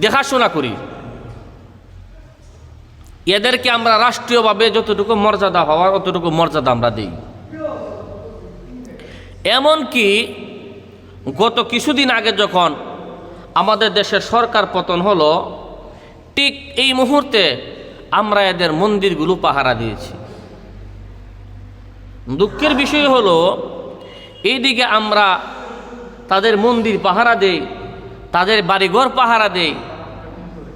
দেখাশোনা করি। এদেরকে আমরা রাষ্ট্রীয়ভাবে যতটুকু মর্যাদা হওয়ার, অতটুকু মর্যাদা আমরা দিই। এমনকি গত কিছুদিন আগে যখন আমাদের দেশের সরকার পতন হলো, ঠিক এই মুহূর্তে আমরা এদের মন্দিরগুলো পাহারা দিয়েছি। দুঃখের বিষয় হলো, এইদিকে আমরা তাদের মন্দির পাহারা দেই। তাদের বাড়িঘর পাহারা দেই।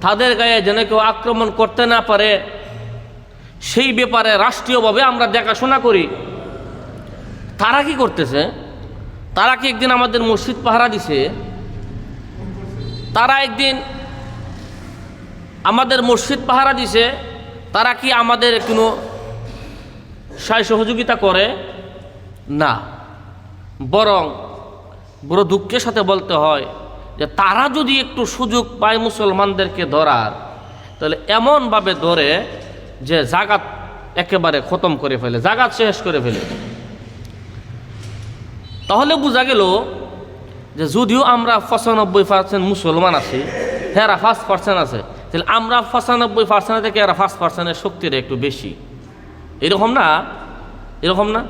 তাদের গায়ে যেন কেউ আক্রমণ করতে না পারে, সেই ব্যাপারে রাষ্ট্রীয়ভাবে আমরা দেখাশোনা করি। তারা কি করতেছে? তারা কি একদিন আমাদের মসজিদ পাহারা দিছে? তারা একদিন আমাদের মসজিদ পাহারা দিছে। তারা কি আমাদের কোনো সায় সহযোগিতা করে? না। বরং বড় দুঃখের সাথে বলতে হয় যে তারা যদি একটু সুযোগ পায় মুসলমানদেরকে ধরার, তাহলে এমনভাবে ধরে যে জাগাত একেবারে খতম করে ফেলে জাগাত শেষ করে ফেলে। তাহলে বোঝা গেল যে যদিও আমরা পঁচানব্বই পার্সেন্ট মুসলমান আছি হ্যাঁ ফার্স্ট পার্সেন্ট আছে, তাহলে আমরা পঁচানব্বই পার্সেন্ট থেকে এরা ফার্স্ট পার্সেন্টের শক্তিটা একটু বেশি। এরকম না? এরকম না?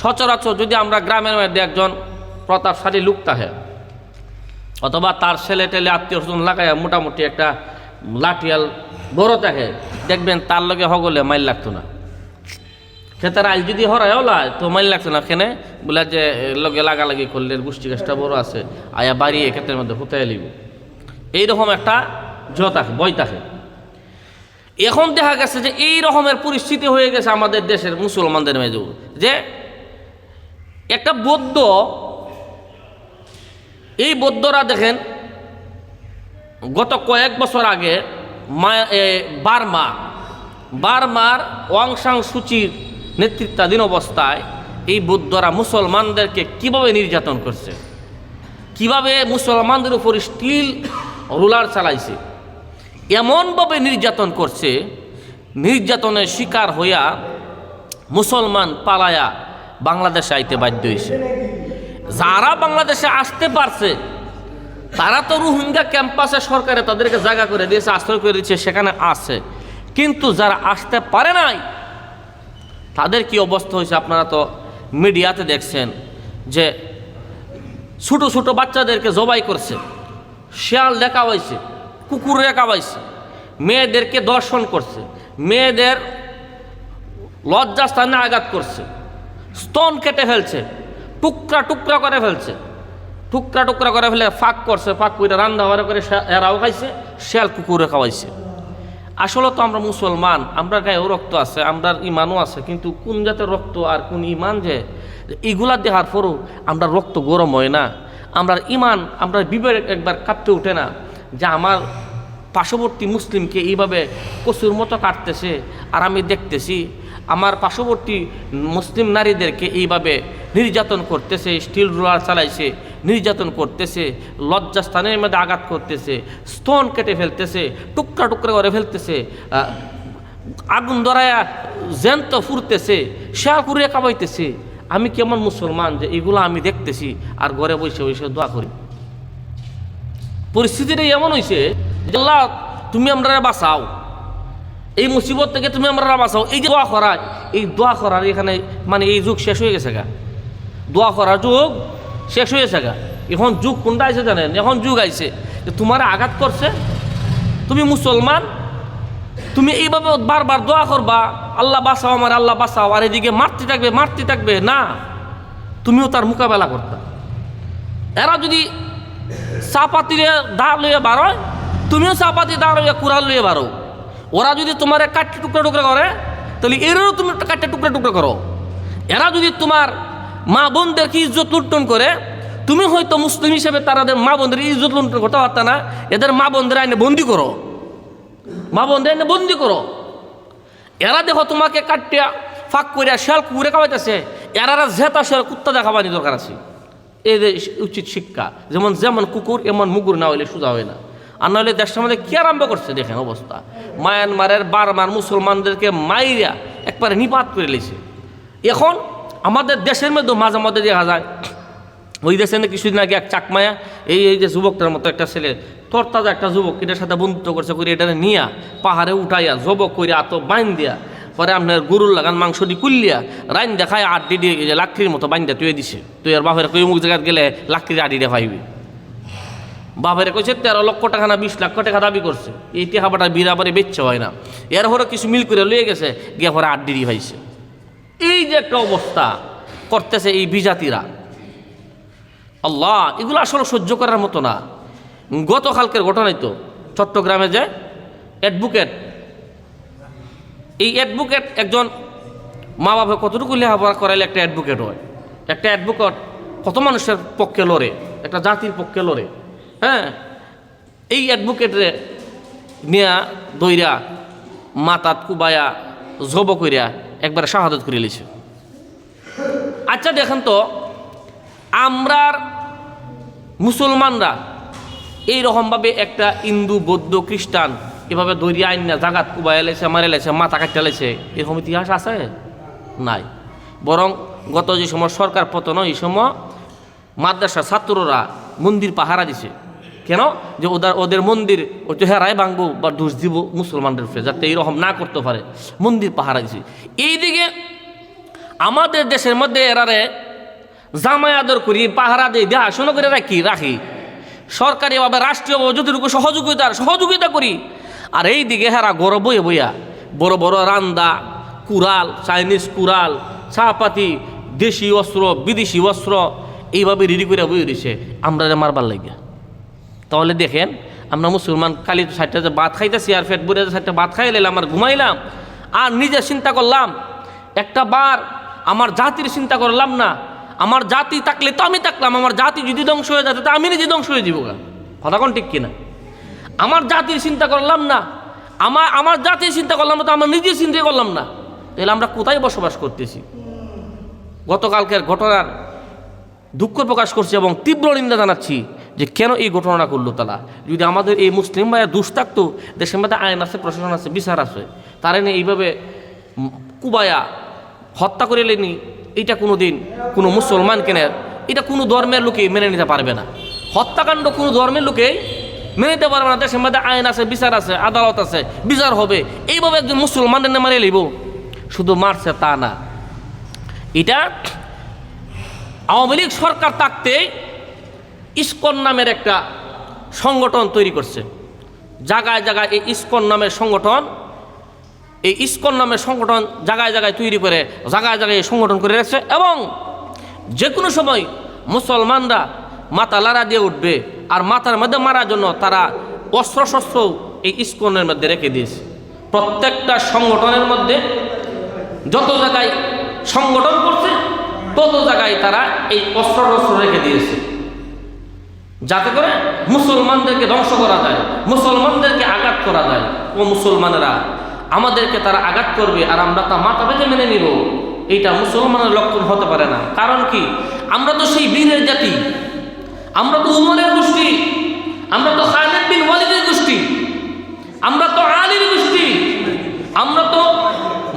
সচরাচর যদি আমরা গ্রামের মধ্যে একজন প্রতাপশালী লোক থাকে অথবা তার ছেলে টেলে আত্মীয় স্বজন লাগায় মোটামুটি একটা লাঠিয়াল বড় থাকে, দেখবেন তার লগে হগলে মাইল লাগতো না। খেতার আইল যদি হরায় ওলায় তো মাইল লাগতো না। খেনে বলে যে লগে লাগালাগি করলে গোষ্ঠী গাছটা বড় আছে, আয়া বাড়িয়ে ক্ষেতের মধ্যে ফুটাই লিব এইরকম একটা জ থাকে বই থাকে। এখন দেখা গেছে যে, এই রকমের পরিস্থিতি হয়ে গেছে আমাদের দেশের মুসলমানদের মেজু যে একটা বৌদ্ধ এই বৌদ্ধরা দেখেন গত কয়েক বছর আগে মা এ, বার্মা বার্মার ওয়াং সাং সুচির নেতৃত্বাধীন অবস্থায় এই বৌদ্ধরা মুসলমানদেরকে কীভাবে নির্যাতন করছে? কীভাবে মুসলমানদের উপর স্টিল রুলার চালাইছে? এমনভাবে নির্যাতন করছে নির্যাতনের শিকার হইয়া মুসলমান পালায়া বাংলাদেশে আইতে বাধ্য হয়েছে যারা বাংলাদেশে আসতে পারছে, তারা তো রোহিঙ্গা ক্যাম্পাসে সরকারে তাদেরকে জায়গা করে দিয়েছে, আশ্রয় করে দিয়েছে, সেখানে আছে। কিন্তু যারা আসতে পারে নাই, তাদের কি অবস্থা হয়েছে আপনারা তো মিডিয়াতে দেখছেন, যে ছোটো ছোটো বাচ্চাদেরকে জবাই করছে, শিয়াল দেখা হয়েছে কুকুর রেখা হয়েছে মেয়েদেরকে দর্শন করছে, মেয়েদের লজ্জাস্থানে আঘাত করছে, স্তন কেটে ফেলছে। টুকরা টুকরা করে ফেলছে। টুকরা টুকরা করে ফেলে ফাঁক করছে, ফাঁক করে রান্না বাড়া করে এরাও খাইছে, শিয়াল কুকুরে খাওয়াইছে। আসলে তো আমরা মুসলমান, আমরা গায়েও রক্ত আছে, আমরা ইমানও আছে, কিন্তু কোন জাতের রক্ত আর কোন ইমান যে এগুলা দেখার পরও আমরা রক্ত গরম হয় না। আমরা ইমান, আমরা বিবেক একবার কাঁপতে ওঠে না। যে আমার পার্শ্ববর্তী মুসলিমকে এইভাবে কচুর মতো কাটতেছে আর আমি দেখতেছি আমার পার্শ্ববর্তী মুসলিম নারীদেরকে এইভাবে নির্যাতন করতেছে স্টিল রোলার চালাইছে, নির্যাতন করতেছে, লজ্জাস্থানের মধ্যে আঘাত করতেছে স্তন কেটে ফেলতেছে, টুকরা টুকরা করে ফেলতেছে আগুন ধরায়া জ্যান্ত ফুরতেছে শেয়া কুড়িয়ে কাবাইতেছে আমি কেমন মুসলমান যে এগুলো আমি দেখতেছি আর ঘরে বসে বসে দোয়া করি? পরিস্থিতিটা এমন হয়েছে আল্লাহ, তুমি আমরা বাঁচাও। এই মুসিবত থেকে তুমি আমরা বাঁচাও। এই যে দোয়া করা, এই দোয়া করার এখানে মানে এই যুগ শেষ হয়ে গেছে গা। দোয়া করার যুগ শেষ হয়ে গেছে গা। এখন যুগ কোনটা আইছে জানেন? এখন যুগ আইছে তোমার আঘাত করছে, তুমি মুসলমান, তুমি এইভাবে বারবার দোয়া করবা, আল্লাহ বাঁচাও আমার, আল্লাহ বাঁচাও। আর এদিকে মারতে থাকবে মারতে থাকবে, না। তুমিও তার মোকাবেলা করতা। এরা যদি চাপাতি দা লইয়ে বারোয় তুমিও চাপাতি দা লইয়ে কুড়াল লইয়ে বারো ওরা যদি তোমার কাটতে টুকরা টুকরা করে, তাহলে এরও তুমি কাটতে টুকরা টুকরা করো। এরা যদি তোমার মা বোনদেরকে ইজ্জত লুণ্ঠন করে, তুমি হয়তো মুসলিম হিসেবে তাদের মা বোনদের ইজ্জত লুণ্ঠন করতে পারতা না, এদের মা বোনদের আইনে বন্দি করো। মা বোনদের আইনে বন্দি করো। এরা দেখো তোমাকে কাটিয়া ফাঁক করিয়া শিয়াল কুকুরে খাওয়াইতেছে। এরা জেতা শিয়াল কুত্তা দেখাবানি দরকার আছে। যে উচিত শিক্ষা। যেমন যেমন কুকুর, এমন মুগুর না হইলে সোজা হয় না। আর নাহলে দেশটার মধ্যে কি আরম্ভ করছে? দেখেন অবস্থা। মায়ানমারের বারবার মুসলমানদেরকে মাইরিয়া একবারে নিপাত করে লেছে। এখন আমাদের দেশের মধ্যে মাঝে মধ্যে দেখা যায়, ওই দেশে না কিছুদিন আগে এক চাকমায়া, এই এই যে যুবকটার মতো একটা ছেলে, তরতাজা একটা যুবক, এটার সাথে বন্ধুত্ব করছে করে এটা নিয়া, পাহাড়ে উঠাইয়া জবক করে আত বাইন দিয়া পরে আপনার গরুর লাগান, মাংস দি কুল্লিয়া রাইন দেখায় আড্ডি দিয়ে লাকড়ির মতো বাইন দিয়া তুই দিছে। তুই আর বাপের কই মুখ জায়গায় গেলে লাকড়ির আড্ডি দিয়ে পাইবি বাপের কইছে, তেরো লক্ষ টাকা না বিশ লক্ষ টাকা দাবি করছে। এই টেহাবাটা বিরাবারে বেচছে হয় না। এর হরে কিছু মিল করে লয়ে গেছে, গিয়ে পরে আড্ডি দিয়ে ভাইছে। এই যে একটা অবস্থা করতেছে এই বিজাতিরা। আল্লাহ, এগুলো আসলে সহ্য করার মতো না। গতকালকের ঘটনাই তো, চট্টগ্রামে যে অ্যাডভোকেট, এই অ্যাডভোকেট একজন মা বাবা কতটুকু লেখাপড়া করাইলে একটা অ্যাডভোকেট হয়? একটা অ্যাডভোকেট কত মানুষের পক্ষে লড়ে? একটা জাতির পক্ষে লড়ে? হ্যাঁ এই অ্যাডভোকেটরে নিয়া দইরা মাতাত কুবায়া, জব কইরা একবারে শাহাদত করে লিছে আচ্ছা দেখেন তো, আমরার মুসলমানরা এই রকমভাবে একটা হিন্দু, বৌদ্ধ, খ্রিস্টান এভাবে দরিয়া আইন না জাগাত কুবাই এলেছে মারে লেছে মাথা কাটতে লেছে এরকম ইতিহাস আছে? নাই। বরং গত যে সময় সরকার পতন এই সময় মাদ্রাসা ছাত্ররা মন্দির পাহারা দিছে। কেন? যে ওদের ওদের মন্দির ও তো হেরাই ভাঙবো বা দোষ দিব মুসলমানদের উপরে, যাতে এইরকম না করতে পারে। মন্দির পাহারা দিছে। এইদিকে আমাদের দেশের মধ্যে এরারে জামাই আদর করি, পাহারা দিয়ে দেখাশোনা করে রাখি রাখি। সরকারিভাবে, রাষ্ট্রীয়ভাবে যতটুকু সহযোগিতা সহযোগিতা করি। আর এই দিকে হেরা গড় বইয়ে বইয়া, বড় বড় রান্দা, কুড়াল, চাইনিজ কুড়াল, চাপাতি, দেশি অস্ত্র, বিদেশি অস্ত্র, এইভাবে রেডি করে বই দিছে। আমরা মারবার লাগিয়া। তাহলে দেখেন, আমরা মুসলমান কালি সাইডটা যে ভাত খাইতেছি আর ফেট বুড়ে সাইডটা ভাত খাইলাম আর ঘুমাইলাম, আর নিজে চিন্তা করলাম, একটা বার আমার জাতির চিন্তা করলাম না, আমার জাতি থাকলে তো আমি থাকলাম আমার জাতি যদি ধ্বংস হয়ে যেত তো আমি নিজে ধ্বংস হয়ে দিব কথা কোন ঠিক কিনা? আমার জাতির চিন্তা করলাম না, আমার আমার জাতির চিন্তা করলাম না তো আমার নিজের চিন্তা করলাম না। তাহলে আমরা কোথায় বসবাস করতেছি? গতকালকের ঘটনার দুঃখ প্রকাশ করছি এবং তীব্র নিন্দা জানাচ্ছি। যে কেন এই ঘটনাটা করল তারা? যদি আমাদের এই মুসলিম ভাইয়ের দুষ থাকতো, দেশের মধ্যে আইন আছে, প্রশাসন আছে, বিচার আছে, তারা নিয়ে এইভাবে কুবায়া হত্যা করে লেনি এটা কোনো দিন কোনো মুসলমান কেনের এটা কোনো ধর্মের লোকে মেনে নিতে পারবে না। হত্যাকাণ্ড কোনো ধর্মের লোকেই মেনে নিতে পারবে না। দেশের মধ্যে আইন আছে, বিচার আছে, আদালত আছে, বিচার হবে, এইভাবে একজন মুসলমানের নামে লিব শুধু মারছে তা না। এটা আওয়ামী লীগ সরকার থাকতে ইস্কন নামের একটা সংগঠন তৈরি করছে। জায়গায় জায়গায় এই ইস্কন নামের সংগঠন, এই ইস্কন নামের সংগঠন জায়গায় জায়গায় তৈরি করে, জায়গায় জায়গায় সংগঠন করে রেখেছে এবং যে কোনো সময় মুসলমানরা মাথা লাড়া দিয়ে উঠবে আর মাথার মধ্যে মারার জন্য তারা অস্ত্র শস্ত্র এই ইস্কনের মধ্যে রেখে দিয়েছে। প্রত্যেকটা সংগঠনের মধ্যে যত জায়গায় সংগঠন করছে, তত জায়গায় তারা এই অস্ত্র শস্ত্র রেখে দিয়েছে। যাতে করে মুসলমানদেরকে ধ্বংস করা যায়, মুসলমানদেরকে আঘাত করা যায়। ও মুসলমানেরা, আমাদেরকে তারা আঘাত করবে আর আমরা তা মাথা বেঁধে মেনে নিব। এইটা মুসলমানের লক্ষণ হতে পারে না। কারণ কি? আমরা তো সেই বীরের জাতি। আমরা তো উমরের গোষ্ঠী। আমরা তো খালেদ বিন ওয়ালিদের গোষ্ঠী। আমরা তো আলীর গোষ্ঠী। আমরা তো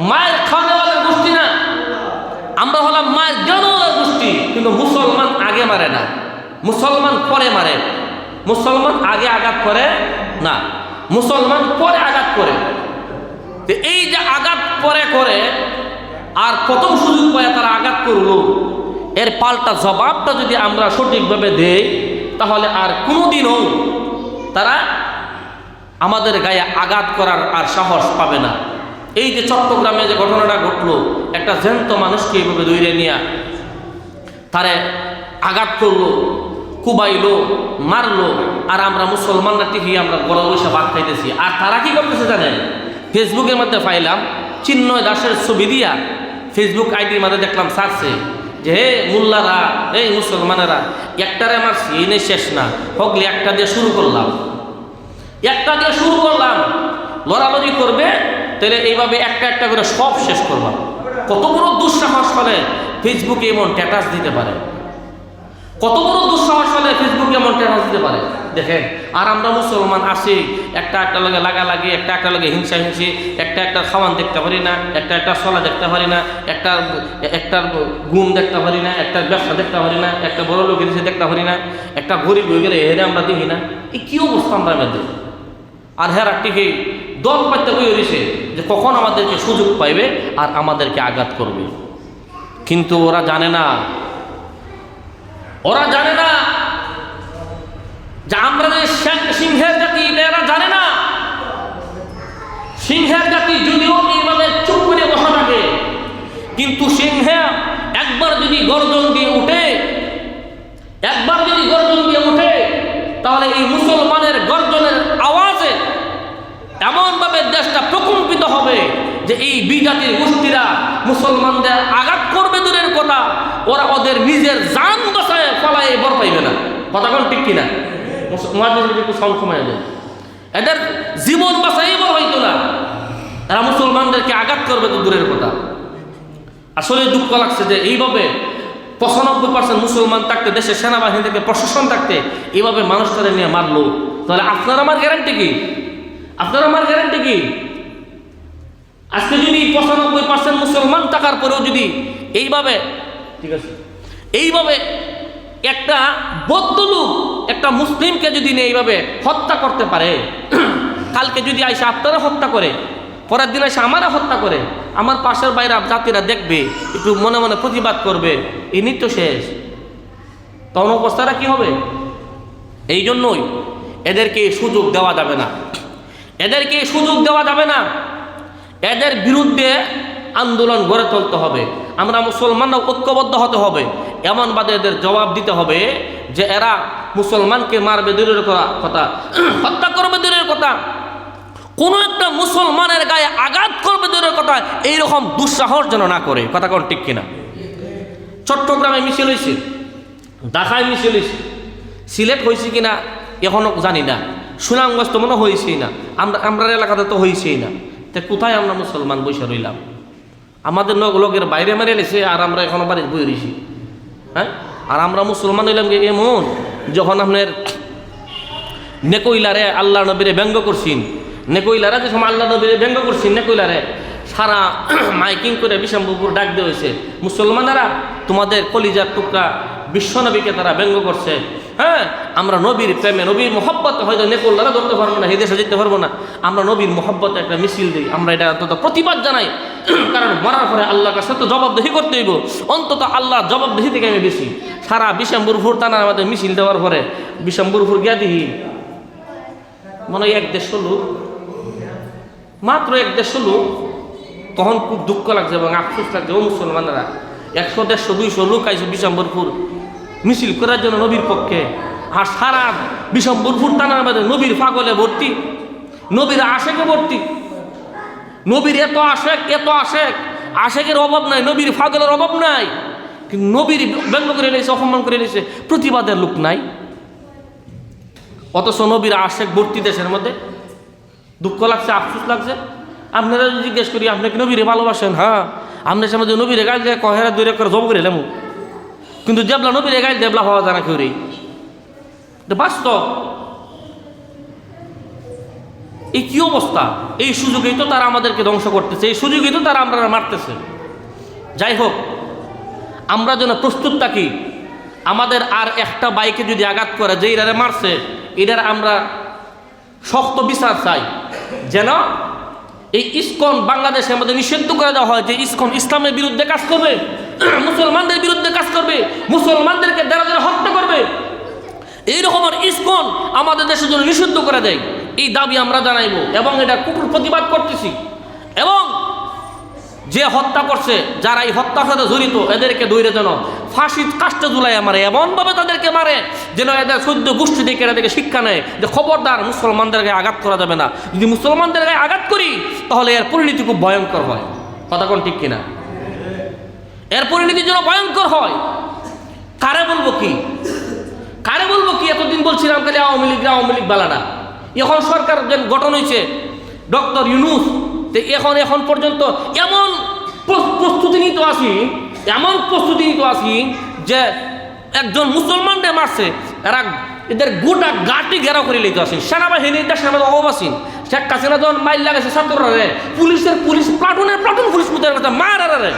মায়ের খাওয়ানোওয়ালার গোষ্ঠী না। আমরা হলাম মায়ের জ্ঞানওয়ালার গোষ্ঠী। কিন্তু মুসলমান আগে মারে না। মুসলমান পরে মারে। মুসলমান আগে আঘাত করে না। মুসলমান পরে আঘাত করে। এই যে আঘাত পরে করে, আর প্রথম সুযোগ পায় তারা আঘাত করল। এর পাল্টা জবাবটা যদি আমরা সঠিকভাবে দেই, তাহলে আর কোনোদিনও তারা আমাদের গায়ে আঘাত করার আর সাহস পাবে না। এই যে চট্টগ্রামে যে ঘটনাটা ঘটলো, একটা জ্যান্ত মানুষকে এইভাবে দৈরে নিয়ে তারে আঘাত করল। কুবাইলো, মারলো, আর আমরা মুসলমানরা টিভি আমরা বড় বসে ভাত খাইতেছি। আর তারা কি করতেছে জানেন? ফেসবুকের মধ্যে পাইলাম, চিন্ময় দাসের ছবি দিয়া ফেসবুক আইডির মধ্যে দেখলাম সারছে যে, হে মোল্লারা, এই মুসলমানেরা, একটারে এই নিয়ে শেষ না। হগলে একটা দিয়ে শুরু করলাম। একটা দিয়ে শুরু করলাম। লড়ালড়ি করবে, তাহলে এইভাবে একটা একটা করে সব শেষ করলাম। কত বড় দুঃসাহস হলে ফেসবুকে এমন স্ট্যাটাস দিতে পারে। কত বড় দুঃসাহস হলে ফেসবুকে এমন স্ট্যাটাস দিতে পারে? দেখেন, আর আমরা মুসলমান আসি একটা একটা লগে লাগা লাগে একটা একটা লগে হিংসা হিংসি, একটা একটা খাওয়ান দেখতে পারি না, একটা একটা সলা দেখতে পারি না, একটা একটা গুম দেখতে পারি না, একটা ব্যবসা দেখতে পারি না, একটা বড় লোকের সে দেখতে পারি না, একটা গরিব হয়ে গেলে এরে আমরা দেখি না। এই কি অবস্থা আমরা আমাদের আর হেরা টিকে দল পাইতে রয়েছে যে কখন আমাদেরকে সুযোগ পাইবে আর আমাদেরকে আঘাত করবে? কিন্তু ওরা জানে না ওরা জানে না যে আমরা যে সিংহের জাতি, এরা জানে না। সিংহের জাতি যদিও এইভাবে চুপ করে বসা থাকে, কিন্তু একবার যদি গর্জন দিয়ে উঠে, একবার যদি গর্জন দিয়ে উঠে, তাহলে এই মুসলমানের গর্জনের আওয়াজে এমনভাবে দেশটা প্রকম্পিত হবে যে এই বিজাতির গোষ্ঠীরা মুসলমানদের আঘাত করবে দূরের কথা, ওরা ওদের নিজের জান বসায় ফলায় বর পাইবে কোন ঠিক কিনা? মহাজির একটু সাউন্ড কমায় দেয়। এদের জীবন বাঁচাই বড় হইতো না। তারা মুসলমানদেরকে আঘাত করবে তো দূরের কথা। আসলে দুঃখ লাগছে যে এইভাবে পঁচানব্বই পার্সেন্ট মুসলমান থাকতে, দেশের সেনাবাহিনী থেকে প্রশাসন থাকতে, এইভাবে মানুষ তাদের নিয়ে মারলো। তাহলে আপনার আমার গ্যারান্টি কি? আপনার আমার গ্যারান্টি কি? আজকে যদি পঁচানব্বই পার্সেন্ট মুসলমান থাকার পরেও যদি এইভাবে, ঠিক আছে, এইভাবে একটা বৌদ্ধ লোক একটা মুসলিমকে যদি এইভাবে হত্যা করতে পারে, কালকে যদি আইসা আপনারা হত্যা করে, পরের দিন এসে আমারা হত্যা করে, আমার পাশের বাইরে জাতিরা দেখবে, একটু মনে মনে প্রতিবাদ করবে, এই নিত্য শেষ। তখন অবস্থাটা কি হবে? এই জন্যই এদেরকে সুযোগ দেওয়া যাবে না। এদেরকে সুযোগ দেওয়া যাবে না। এদের বিরুদ্ধে আন্দোলন গড়ে তুলতে হবে। আমরা মুসলমানরা ঐক্যবদ্ধ হতে হবে। এমনভাবে এদের জবাব দিতে হবে যে এরা মুসলমানকে মারবে দূরের কথা হত্যা করবে দূরের কথা। কোনো একটা মুসলমানের গায়ে আঘাত করবে দূরের কথা, এইরকম দুঃসাহস যেন না করে। কথা কোন ঠিক কিনা? চট্টগ্রামে মিছিল হয়েছে ঢাকায় মিছিল হয়েছে সিলেট হয়েছে কিনা, এখনও জানি না। সুনামগঞ্জ তো মনে হয়েছেই না। আমরা আমরা এলাকাতে তো হয়েছেই না। তা কোথায় আমরা মুসলমান বসে রইলাম? আমাদের লোকের বাইরে মেরে এলেছে আর আমরা এখনও বাড়িতে বই রয়েছি হ্যাঁ? আর আমরা মুসলমান হইলাম এমন, যখন আপনার নেকইলারে আল্লাহ নবীরে ব্যঙ্গ করছেন। নেকইলারা যে সময় আল্লাহ নবীরে ব্যঙ্গ করছেন নেকইলারে সারা মাইকিং করে বিশাম্বুপুর ডাক দেওয়া হয়েছে। মুসলমানেরা তোমাদের কলিজার টুকরা বিশ্বনবীকে তারা ব্যঙ্গ করছে। হ্যাঁ? আমরা নবীর প্রেমে, নবীর মহব্বত হয়তো নেকল্লারা ধরতে পারব না হেদেশে যেতে পারব না। আমরা নবীর মহব্বতে একটা মিছিল দিই। আমরা এটা অন্তত প্রতিবাদ জানাই। কারণ মরার পরে আল্লাহর কাছে তো জবাবদেহি করতে হইব। অন্তত আল্লাহ জবাবদেহি থেকে আমি বেশি। সারা বিশাম্বুরপুর টানা আমাদের মিছিল দেওয়ার পরে বিশাম্বুরপুর গিয়া দিহি মনে হয় এক দেড়শো লোক। মাত্র এক দেড়শো লোক। তখন খুব দুঃখ লাগছে এবং আফসোস লাগছে, ও মুসলমানেরা, একশো দেড়শো, দুইশো লোক আইছে বিশম্বরপুর মিছিল করার জন্য নবীর পক্ষে। আর সারা বিশম্বরপুর টানার মধ্যে নবীর পাগলে ভর্তি, নবীর আশেকে ভর্তি। নবীর এত আশেক এত আশেক। আশেকের অভাব নাই, নবীর ফাগলের অভাব নাই। কিন্তু নবীর ব্যঙ্গ করে নিয়েছে, অপমান করে নিয়েছে, প্রতিবাদের লোক নাই। অথচ নবীর আশেক ভর্তি দেশের মধ্যে। দুঃখ লাগছে, আফসোস লাগছে। আপনারা যদি জিজ্ঞেস করি, আপনি কি নবীরে ভালোবাসেন? হ্যাঁ। আপনার সামনে যে নবীরে গাইল দেয়, কহেরা দূরে করে জব করে এলাম কিন্তু জেবলা নবীরে গাইল দেবলা হওয়া জানা কেউ রে বাস্তব। এই কি অবস্থা? এই সুযোগেই তো তারা আমাদেরকে ধ্বংস করতেছে, এই সুযোগেই তো তারা আমরা মারতেছে। যাই হোক, আমরা যেন প্রস্তুত থাকি, আমাদের আর একটা বাইকে যদি আঘাত করে যে এরারে মারছে এটার আমরা শক্ত বিচার চাই। যেন এই ইস্কন বাংলাদেশে আমাদের নিষিদ্ধ করে দেওয়া হয় যে ইস্কন ইসলামের বিরুদ্ধে কাজ করবে, মুসলমানদের বিরুদ্ধে কাজ করবে, মুসলমানদেরকে দ্বারা হত্যা করবে। এইরকম ইস্কন আমাদের দেশের জন্য নিষিদ্ধ করে দেয়। এই দাবি আমরা জানাইব এবং এটা কুকুর প্রতিবাদ করতেছি। এবং যে হত্যা করছে, যারা এই হত্যার সাথে জড়িত, এদেরকে দৈরে যেন ফাঁসির কাষ্টে জুলাই মারে, এমনভাবে তাদেরকে মারে যেন এদের সদ্য গোষ্ঠী থেকে এদেরকে শিক্ষা নেয় যে খবরদার মুসলমানদের গায়ে আঘাত করা যাবে না। যদি মুসলমানদের গায়ে আঘাত করি, তাহলে এর পরিণতি খুব ভয়ঙ্কর হয়। কথা কোন ঠিক কিনা? এর পরিণতি যেন ভয়ঙ্কর হয়। কারে বলব কি? কারে বলব কি? এতদিন বলছিলাম খালি আওয়ামী লীগ আওয়ামী লীগ বালানা এখন সরকার গঠন হয়েছে, ডক্টর ইউনুস এখন এখন পর্যন্ত এমন প্র- প্রস্তুতি নিতে আসি, এমন প্রস্তুতি নিতে আসি যে একজন মুসলমানরে মারছে, এরা এদের গোটা গাটি ঘেরাও করে লইতে আসেন সেনাবাহিনী অভাব আসেন শেখ হাসিনা যখন মাইল লাগাইছে ছাত্ররা রে, পুলিশের পুলিশ প্লাটুনের প্লাটুন পুলিশ মুতার কথা মার আর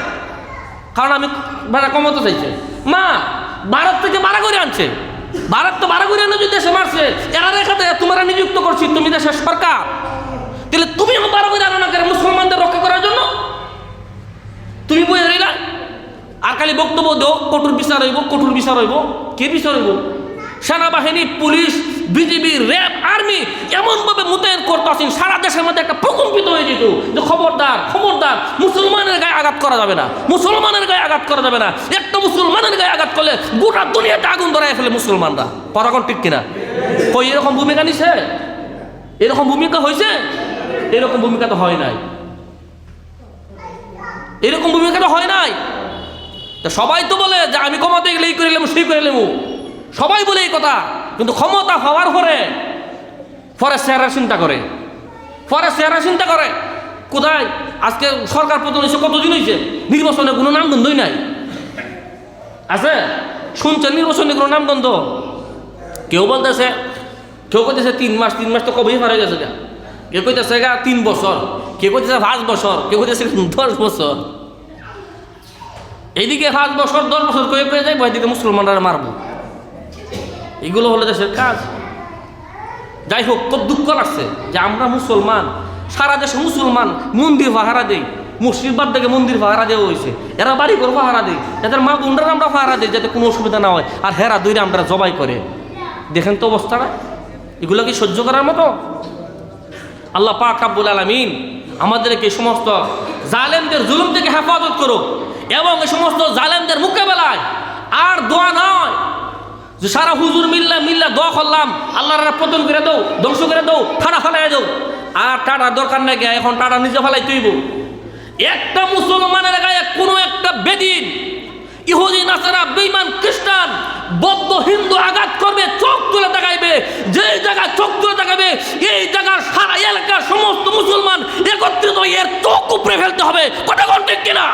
কারণ আমি ভাড়া কমাতে চাইছে। মা, ভারত থেকে মারা করে আনছে। ভারত তো বারো করে যদি দেশে মারছে। এরা রেখাতে তোমরা নিযুক্ত করছি, তুমি দেশের সরকার। তাহলে তুমি ভাড়া করে আনো না করে মুসলমানদের রক্ষা করার জন্য তুমি বই রইলা আর খালি বক্তব্য দেও, কঠোর বিচার হইব, কঠোর বিচার হইব। কে বিচার হইব? সেনাবাহিনী, পুলিশ বিজিবি, র্যাব, আর্মি এমনভাবে মোতায়েন করতে আসেন, সারা দেশের মধ্যে একটা প্রকম্পিত হয়ে যেত যে খবরদার খবরদার, মুসলমানের গায়ে আঘাত করা যাবে না। মুসলমানের গায়ে আঘাত করা যাবে না। একটা মুসলমানের গায়ে আঘাত করলে গোটা দুনিয়াতে আগুন ধরায় ফেলে মুসলমানরা। পরাগণ ঠিক কিনা? কই, এরকম ভূমিকা নিছে? এরকম ভূমিকা হয়েছে? এরকম ভূমিকা তো হয় নাই। এরকম ভূমিকা তো হয় নাই। সবাই তো বলে যে আমি কমাতে গেলে এই করে নেব সেই করে নেব সবাই বলে এই কথা। কিন্তু ক্ষমতা হওয়ার পরে পরে চেহারা চিন্তা করে। পরে চেহারা চিন্তা করে, কোথায়? আজকে সরকার প্রধান হয়েছে, কতদিন হয়েছে? নির্বাচনে কোনো নামগন্ধই নাই। আছে? শুনছেন নির্বাচনে কোনো নামগন্ধ? কেউ বলতেছে, কেউ কইতেছে তিন মাস তিন মাস তো কবেই পারে গেছে গা। কেউ কইতেছে গা তিন বছর, কেউ কইতেছে পাঁচ বছর, কেউ কইতেছে দশ বছর। এইদিকে পাঁচ বছর, দশ বছর কয়ে কয়ে যাই এদিকে মুসলমানরা মারবো। এগুলো হলো দেশের কাজ। যাই হোক, খুব দুঃখ লাগছে যে আমরা মুসলমান, সারা দেশে মুসলমান মন্দির পাহারা দেই, মসজিদ বাদ থেকে মন্দির পাহারা দেওয়া হয়েছে। এরা বাড়ি করে পাহারা দেয় এদের মা বোনরা আমরা পাহারা দিই যাতে কোনো অসুবিধা না হয়। আর হেরা দইরে আমরা জবাই করে। দেখেন তো অবস্থাটা। এগুলো কি সহ্য করার মতো? আল্লাহ পাক আব্বুল আলমিন আমাদেরকে সমস্ত জালেমদের জুলুম থেকে হেফাজত করুক এবং এই সমস্ত জালেমদের মোকাবেলায় আর দোয়া নয় যে সারা হুজুর মিল্লা মিল্লা দোয়া করলাম, আল্লাহর পতন করে দাও, ধ্বংস করে দাও ঠাড়া ফেলাই দাও আর টাটার দরকার নাই এখন টাটা নিজে ফেলাই তুইব একটা মুসলমানের গায়ে কোনো একটা বেদিন ইহুদি, নাসারা বেইমান খ্রিস্টান, বৌদ্ধ, হিন্দু আঘাত করবে, চোখ তুলে তাকাইবে যে জায়গায় চোখ তুলে তাকাবে এই জায়গার সারা এলাকার সমস্ত মুসলমান একত্রিত এর চোখ উপরে ফেলতে হবে। কোন ঠিক কিনা?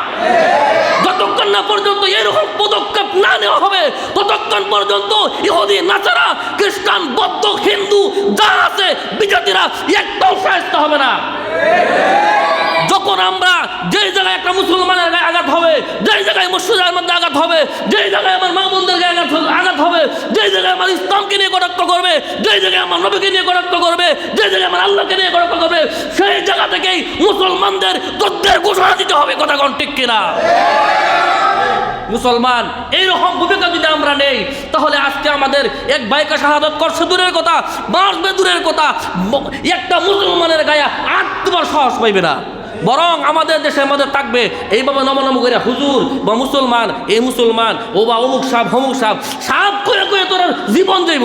যতক্ষণ না পর্যন্ত এরকম পদক্ষেপ না নেওয়া হবে, ততক্ষণ পর্যন্ত ইহুদি নাচারা খ্রিস্টান, বৌদ্ধ, হিন্দু, যা আছে বিজাতিরা একটাও সাহায্য হবে না। যখন আমরা যে জায়গায় একটা মুসলমানের গায়ে আঘাত হবে যে জায়গায় মসজিদের মধ্যে আঘাত হবে যে জায়গায় আমার মা বোনদের গায়ে আঘাত আঘাত হবে যে জায়গায় আমার ইসলামকে নিয়ে কটাক্ত করবে যে জায়গায় আমার নবীকে নিয়ে কটাক্ত করবে যে জায়গায় আমার আল্লাহকে নিয়ে কটাক্ত করবে, সেই জায়গা থেকেই মুসলমানদের যুদ্ধের ঘোষণা দিতে হবে, কথা কোন ঠিক কিনা? মুসলমান, এইরকম ভূমিকা যদি আমরা নেই, তাহলে আজকে আমাদের এক ভাইকে শাহাদত করছে দূরের কথা, বাঁচবে দূরের কথা একটা মুসলমানের গায়ে আত্মবার সাহস পাইবে না। বরং আমাদের দেশে আমাদের থাকবে এইভাবে নমনম করে হুজুর বা মুসলমান, এই মুসলমান, ও বা অমুক সাপ, হমুক সাপ সাপ করে করে তোর জীবন যাইব।